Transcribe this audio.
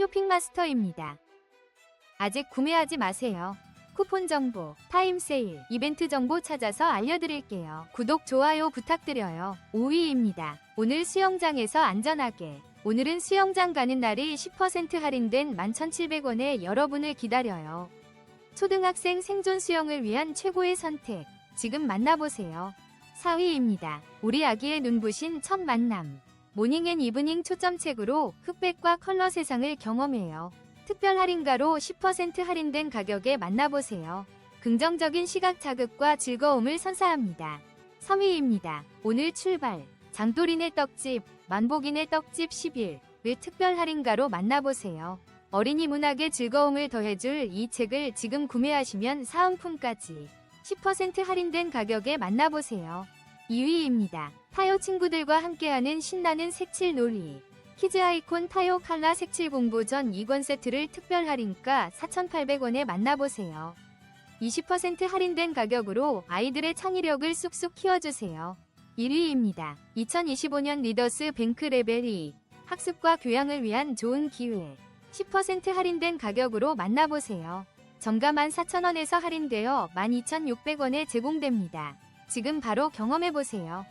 쇼핑마스터입니다. 아직 구매하지 마세요. 쿠폰 정보, 타임 세일, 이벤트 정보 찾아서 알려드릴게요. 구독, 좋아요 부탁드려요. 5위입니다. 오늘 수영장에서 안전하게. 오늘은 수영장 가는 날이 10% 할인된 11,700원에 여러분을 기다려요. 초등학생 생존 수영을 위한 최고의 선택. 지금 만나보세요. 4위입니다. 우리 아기의 눈부신 첫 만남. 모닝 앤 이브닝 초점책으로 흑백과 컬러 세상을 경험해요. 특별 할인가로 10% 할인된 가격에 만나보세요. 긍정적인 시각 자극과 즐거움을 선사합니다. 3위입니다. 오늘 출발. 장도린의 떡집, 만복인의 떡집 10일을 특별 할인가로 만나보세요. 어린이 문학의 즐거움을 더해줄 이 책을 지금 구매하시면 사은품까지 10% 할인된 가격에 만나보세요. 2위입니다. 타요 친구들과 함께하는 신나는 색칠 놀이. 키즈 아이콘 타요 칼라 색칠 공부 전 2권 세트를 특별 할인가 4,800원에 만나보세요. 20% 할인된 가격으로 아이들의 창의력을 쑥쑥 키워주세요. 1위입니다. 2025년 리더스 뱅크 레벨 2 학습과 교양을 위한 좋은 기회. 10% 할인된 가격으로 만나보세요. 정가 14,000원에서 할인되어 12,600원에 제공됩니다. 지금 바로 경험해보세요.